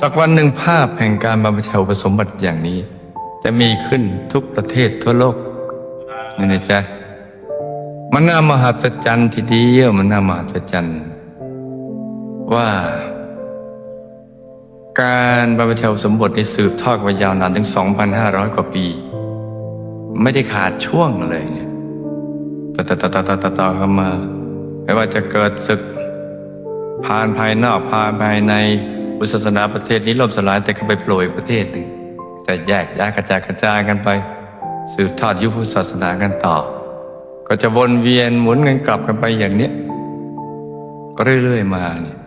สักวันหนึ่งภาพแห่งการบรรพชาอุปสมบทอย่างนี้ จะมีขึ้นทุกประเทศทั่วโลกนี่นะจ๊ะมันน่ามหัศจรรย์ทีเดียวมันน่ามหัศจรรย์ว่า การบรรพชาอุปสมบทในสืบทอดมายาวนานถึง 2,500 กว่าปี ไม่ได้ขาดช่วงเลยเนี่ยต่อต่อต่อต่อต่อต่อต่อกันมา ไม่ว่าจะเกิดศึกผ่านภายนอกผ่านภายใน พุทธศาสนาประเทศนี้ล่มสลายแต่ก็ไปโปรยประเทศหนึ่งแต่แยกย้ายกระจายกระจายกันไป สืบทอดยุคพุทธศาสนากันต่อ ก็จะวนเวียนหมุนกันกลับกันไปอย่างเนี้ยก็เรื่อยๆมาเนี่ย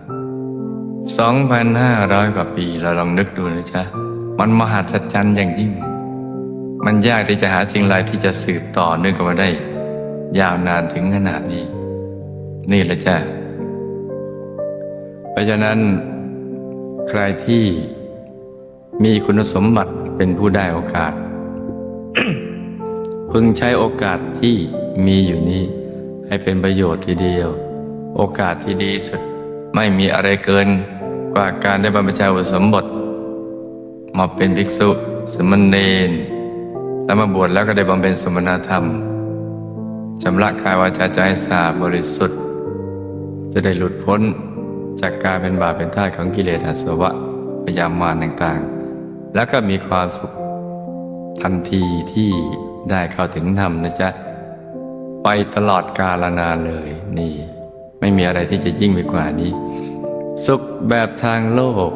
สองพันห้าร้อยกว่าปีเราลองนึกดูนะจ๊ะมันมหัศจรรย์อย่างยิ่ง มันยากที่จะหาสิ่งใดที่จะสืบต่อเนื่องกันมาได้ ยาวนานถึงขนาดนี้ นี่แหละจ้ะเพราะฉะนั้น ใครที่มีคุณสมบัติเป็นผู้ได้โอกาส พึงใช้โอกาสที่มีอยู่นี้ ให้เป็นประโยชน์ทีเดียว โอกาสที่ดีสุดไม่มีอะไรเกินกว่าการได้บรรพชาอุสมบท มาเป็นภิกษุสมณเณรแล้วมาบวชแล้วก็ได้บำเพ็ญสมณธรรมชำระกายวาจาใจให้สะอาดบริสุทธิ์ จะได้หลุดพ้น จากการเป็นบาปเป็นท่าของกิเลสอาสวะพยามารต่างๆ แล้วก็มีความสุขทันทีที่ได้เข้าถึงธรรมนะจ๊ะ ไปตลอดกาลนานเลยนี่ ไม่มีอะไรที่จะยิ่งไปกว่านี้ สุขแบบทางโลก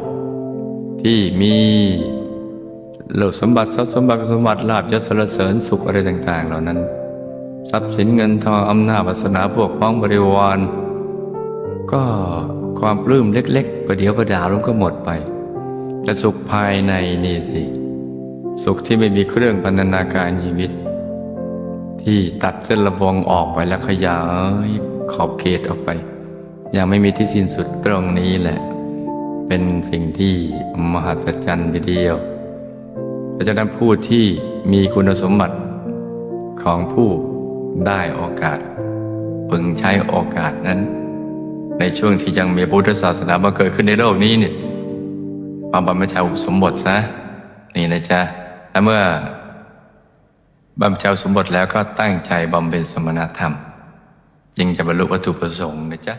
ที่มีโลกสมบัติทรัพย์สมบัติสมบัติลาบยศสรรเสริญสุขอะไรต่าง ๆ เหล่านั้น ทรัพย์สินเงินทองอำนาจวาสนาพวกพ้องบริวาร ก็ ความปลื้มเล็กๆประเดี๋ยวประดาวลงก็หมดไป แต่สุขภายในนี่สิ สุขที่ไม่มีเครื่องพันธนาการชีวิต ที่ตัดเส้นระวงออกไปแล้วขยายขอบเขตออกไป ยังไม่มีที่สิ้นสุดตรงนี้แหละ เป็นสิ่งที่มหัศจรรย์ทีเดียวเพราะฉะนั้นผู้ที่มีคุณสมบัติของผู้ได้โอกาส พึงใช้โอกาสนั้น ในช่วงที่ยังมีพุทธศาสนาบังเกิดขึ้นในโลกนี้เนี่ยมาบรรพชาอุปสมบทซะนี่นะจ๊ะและเมื่อบรรพชาสมบทแล้วก็ตั้งใจบำเพ็ญสมณธรรม จึงจะบรรลุวัตถุประสงค์นะจ๊ะ